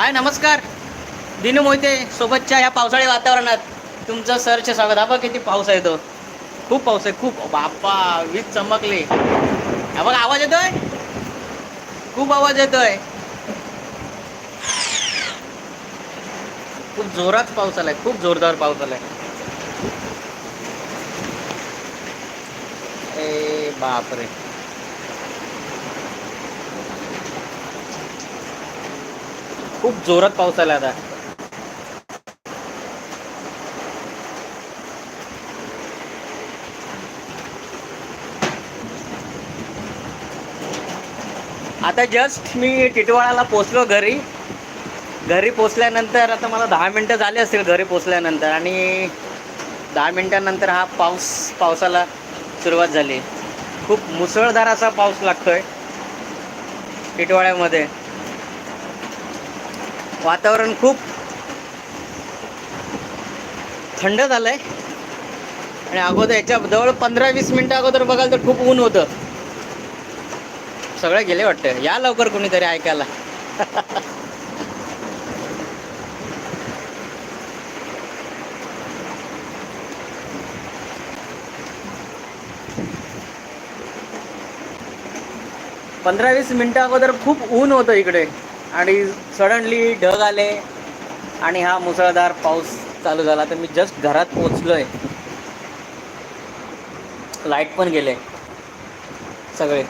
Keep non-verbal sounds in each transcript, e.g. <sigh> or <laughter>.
हाय नमस्कार. दिनू मोहिते सोबतच्या ह्या पावसाळी वातावरणात तुमचं सरचे स्वागत. हा बघ किती पाऊस आहे तो? खूप पाऊस आहे खूप. बाप्पा वीज चमकली. हा बघ आवाज येतोय? खूप आवाज येतोय. खूप जोरात पाऊस आलाय खूप जोरदार पाऊस आलाय. ए बापरे. खूप जोरात पाऊस आला आता. आता जस्ट मी टिटवाळाला पोचलो घरी. घरी पोचल्यानंतर आता मला दहा मिनटं झाले असतील घरी पोचल्यानंतर आणि दहा मिनटानंतर हा पाऊस पावसाला सुरुवात झाली. खूप मुसळधार असा पाऊस लागतोय टिटवाळ्यामध्ये. वातावरण खूप थंड झालंय. आणि अगोदर याच्या जवळ पंधरा वीस मिनटं अगोदर बघाल तर खूप ऊन होतं. सगळं गेले वाटतं. या लवकर कोणीतरी ऐकायला. पंधरा वीस मिनटं अगोदर खूप ऊन होतं इकडे. आणि सडनली ढग आले आणि हा मुसळधार पाऊस चालू झाला. तर मी जस्ट घरात पोचलोय लाइट पण गेले. सगळे.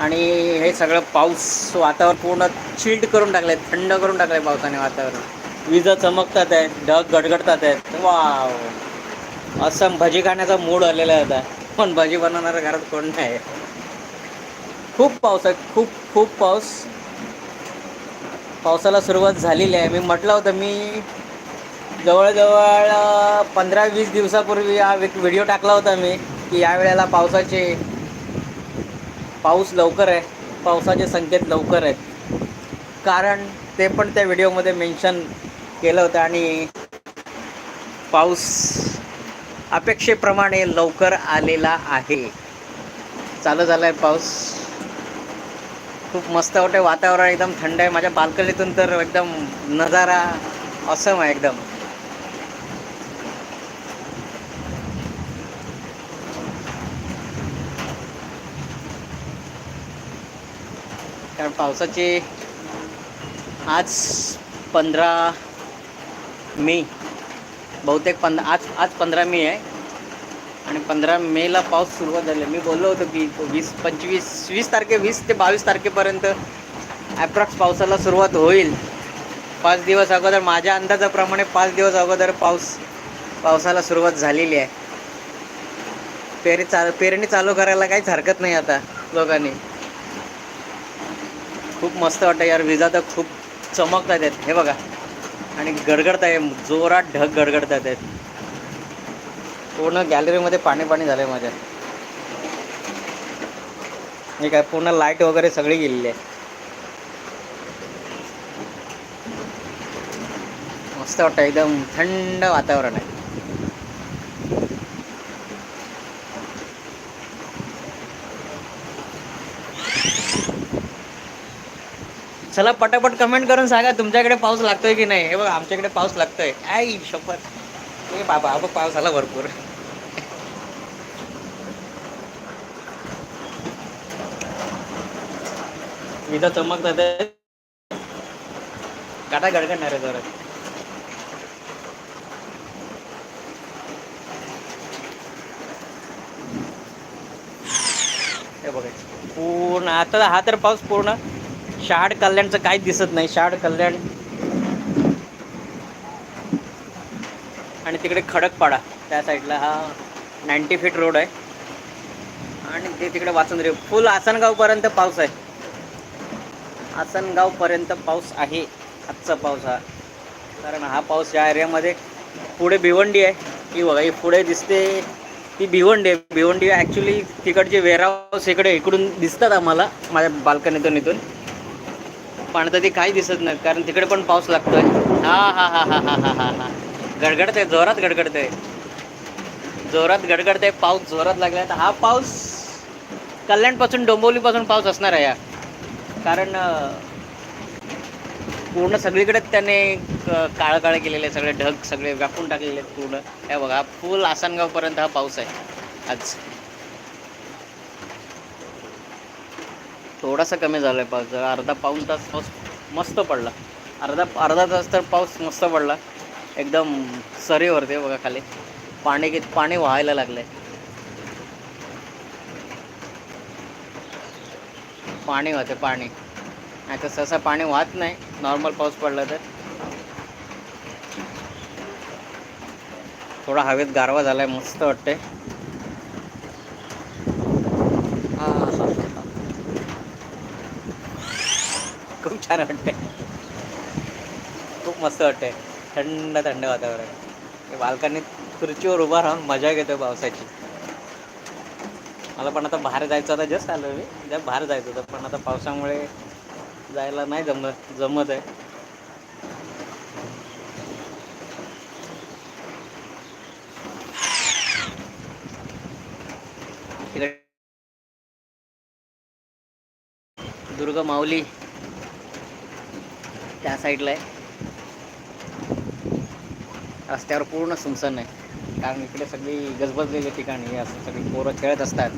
आणि हे सगळं पाऊस वातावरण पूर्ण चिल्ड करून टाकलंय. थंड करून टाकलंय पावसाने वातावरण. विजा चमकतात आहेत. ढग गडगडतात आहेत. वाव असं भजी खाण्याचा मूड आलेला होता पण भजी बनवणारा घरात कोण नाही खूप पाऊस आहे. खूप खूप पाऊस. पावसाला सुरुवात झालेली आहे. मी म्हटलं होतं मी जवळजवळ पंधरा वीस दिवसापूर्वी हा व्हिडिओ टाकला होता मी की या वेळेला पावसाचे पाऊस लवकर आहे पावसाचे संकेत लवकर आहेत. कारण ते पण त्या व्हिडिओमध्ये मेन्शन केलं होतं आणि पाऊस अपेक्षेप्रमाणे लवकर आलेला आहे. चालू झाला आहे पाऊस. खूप मस्त वाटते वातावरण एकदम थंड आहे. माझ्या बाल्कनीतून तर एकदम नजारा असम आहे एकदम. कारण पावसाचे आज पंधरा मे. बहुतेक पंधरा आज आज पंधरा मे आहे. आणि पंधरा मेला पाऊस सुरुवात झाली. मी बोललो होतो की वीस पंचवीस वीस तारखे वीस ते बावीस तारखेपर्यंत ॲप्रॉक्स पावसाला सुरुवात होईल. पाच दिवस अगोदर माझ्या अंदाजाप्रमाणे पाच दिवस अगोदर पाऊस पावसाला सुरुवात झालेली आहे. पेरी चाल पेरणी चालू करायला काहीच हरकत नाही आता लोकांनी खूप मस्त वाटतं यार विजा तर खूप चमकतात आहेत. हे बघा. आणि गडगडत आहे जोरात ढग गडगडतात आहेत. पूर्ण गॅलरीमध्ये पाणी पाणी झालं आहे माझ्या. हे काय पूर्ण लाइट वगैरे सगळी गेलेली आहे. मस्त वाटतं एकदम थंड वातावरण आहे. चला पटापट कमेंट करून सांगा तुमच्याकडे पाऊस लागतोय की नाही? हे बघा आमच्याकडे पाऊस लागतोय. आई शपथ. ए बाबा पाऊस आला भरपूर. विजा चमकतात काटा गडगडणार आहे जरा. हे बघायचं पूर्ण आता हा तर पाऊस पूर्ण. शहाड कल्याणचं काहीच दिसत नाही शहाड कल्याण. आणि तिकडे खडकपाडा त्या साईडला हा नाईन्टी फीट रोड आहे. आणि ते तिकडे वाचंद्री फुल आसनगावपर्यंत पाऊस आहे. आसनगावपर्यंत पाऊस आहे आजचा पाऊस हा. कारण हा पाऊस या एरियामध्ये पुढे भिवंडी आहे. ही बघा ही पुढे दिसते ती भिवंडी आहे. भिवंडी ॲक्च्युली तिकडचे वेअरहाऊस इकडे इकडून दिसतात आम्हाला माझ्या बाल्कनीतून इथून पण आता ती काही दिसत नाही कारण तिकडे पण पाऊस लागतोय. हा हा हा हा हा हा हा हा. आहे जोरात गडगडत आहे जोरात गडगडत आहे पाऊस जोरात लागलाय. तर हा पाऊस कल्याणपासून डोंबोलीपासून पाऊस असणार आहे या. कारण पूर्ण सगळीकडे त्याने काळं काळं केलेले सगळे ढग सगळे व्यापून टाकलेले आहेत पूर्ण. हे बघा फुल आसनगावपर्यंत हा पाऊस आहे. आज. थोडासा कमी झाला आहे पाऊस अर्धा पाऊन तास पाऊस मस्त पडला. अर्धा अर्धा तास तर पाऊस मस्त पडला. एकदम सरीवरती बघा खाली. पाणी पाणी व्हायला लागलं आहे पाणी होते पाणी. नाही तर सहसा पाणी वाहत नाही. नॉर्मल पाऊस पडला तर. थोडा हवेत गारवा झालाय मस्त वाटते हा, <laughs> खूप छान वाटते खूप मस्त वाटते थंड थंड वातावरण. बाल्कनीत खुर्चीवर उभा राहून मजा घेतो पावसाची. मला पण आता बाहेर जायचं आता जस्ट आलो मी. त्या बाहेर जायचं होतं पण आता पावसामुळे जायला नाही जमत जमत आहे. दुर्ग दुर्गा माऊली त्या साईडला आहे. रस्त्यावर पूर्ण सुमसन आहे. कारण इकडे सगळी गजबजलेली ठिकाणी असं सगळी पोरं खेळत असतात.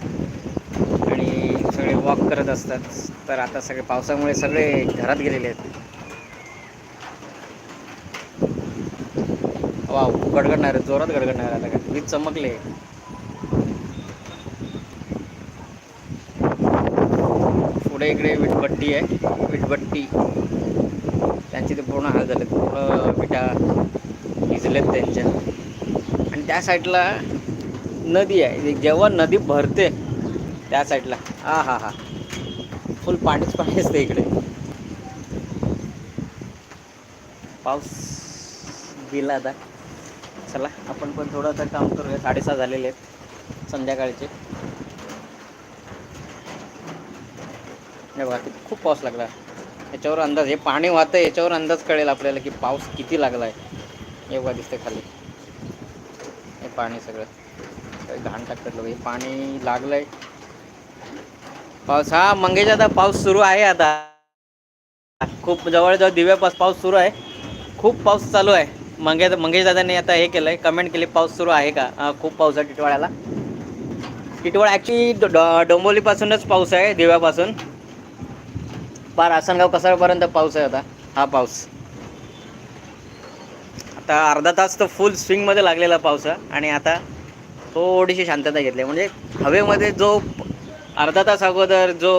आणि सगळे वॉक करत असतात. तर आता सगळे पावसामुळे सगळे घरात गेलेले आहेत. वा गडगडणार जोरात गडगडणार आहे आता काय. वीज चमकले. पुढे इकडे विटभट्टी आहे. विटभट्टी. त्यांची ते पूर्ण हाल झाले पूर्ण विटा भिजलेत त्यांच्या. त्या साईडला नदी आहे. जेव्हा नदी भरते त्या साईडला. हा हा हा. फुल पाणीच पाणी असते इकडे. पाऊस गेला आता. चला आपण पण थोडं आता काम करूया. साडेसहा झालेले आहेत संध्याकाळचे. बघा किती खूप पाऊस लागला. याच्यावर अंदाज हे पाणी वाहतं याच्यावर अंदाज कळेल आपल्याला की पाऊस किती लागला आहे एवढा दिसते खाली. पाणी सगळं. घाण टाकतात लोक. हे पाणी लागलंय. पाऊस हा मंगेश आता पाऊस सुरू आहे आता. खूप जवळजवळ दिव्यापास पाऊस सुरू आहे. खूप पाऊस चालू आहे. मंगे मंगेश दादांनी आता हे केलंय कमेंट केली पाऊस सुरू आहे का? खूप पाऊस आहे टिटवाळ्याला. टिटवाळा ॲक्च्युली डोंबोलीपासूनच पाऊस आहे दिव्यापासून. पार आसनगाव कसाळपर्यंत पाऊस आहे आता? हा पाऊस. आता अर्धा तास तर फुल स्विंगमध्ये लागलेला पाऊस आणि आता थोडीशी शांतता घेतली. म्हणजे हवेमध्ये जो अर्धा तास अगोदर जो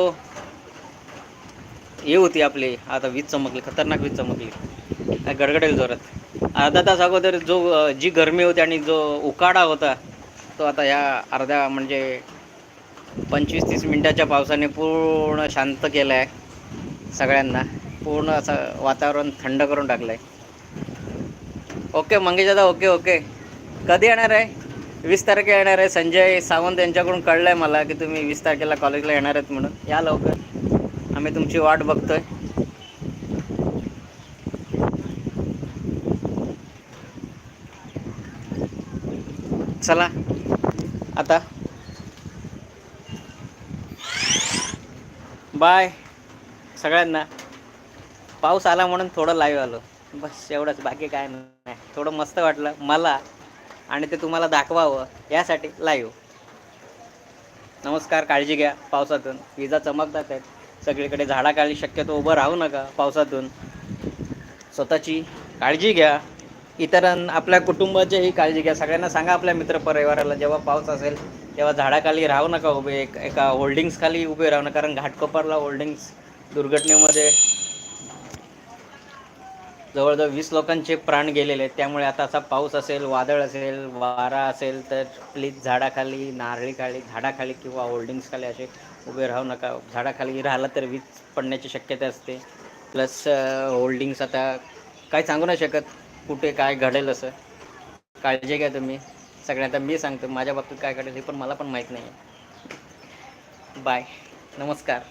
हे होती आपली आता वीज चमकली खतरनाक वीज चमकली. गडगडेल जोरात. अर्धा तास अगोदर जो जी गरमी होती आणि जो उकाडा होता तो आता ह्या अर्ध्या म्हणजे पंचवीस तीस मिनटाच्या पावसाने पूर्ण शांत केलं आहे सगळ्यांना. पूर्ण असं वातावरण थंड करून टाकलं आहे ओके मंगेश दादा ओके ओके. कधी येणार आहे? वीस तारखेला येणार आहे. संजय सावंत यांच्याकडून कळलं आहे मला की तुम्ही वीस तारखेला कॉलेजला येणार आहेत म्हणून. या लवकर. आम्ही तुमची वाट बघतोय. चला. आता. बाय सगळ्यांना. पाऊस आला म्हणून थोडं लाईव्ह आलो. बस एवढंच. बाकी काय नाही. थोडं मस्त वाटलं. मला आणि ते तुम्हाला दाखवावं यासाठी लाईव्ह नमस्कार काळजी घ्या पावसातून. विजा चमकतात आहेत. सगळीकडे झाडाखाली शक्यतो उभं राहू नका पावसातून. स्वतःची काळजी घ्या. इतरां आपल्या कुटुंबाचीही काळजी घ्या. सगळ्यांना सांगा आपल्या मित्रपरिवाराला जेव्हा पाऊस असेल तेव्हा झाडाखाली राहू नका उभे. एक एका होल्डिंग्सखाली उभे राहू नका. कारण घाटकोपरला होल्डिंग्स दुर्घटनेमध्ये जवळजवळ वीस लोकांचे प्राण गेलेले आहेत. त्यामुळे आता असा पाऊस असेल वादळ असेल वारा असेल तर प्लीज झाडाखाली नारळीखाली झाडाखाली किंवा होल्डिंग्सखाली असे उभे राहू नका. झाडाखाली राहिलं तर वीज पडण्याची शक्यता असते. प्लस होल्डिंग्स आता काय सांगू नाही शकत कुठे काय घडेल असं. काळजी घ्या तुम्ही. सगळ्यांना मी सांगतो माझ्या बाबतीत काय घडेल हे पण मला पण माहीत नाही आहे बाय नमस्कार.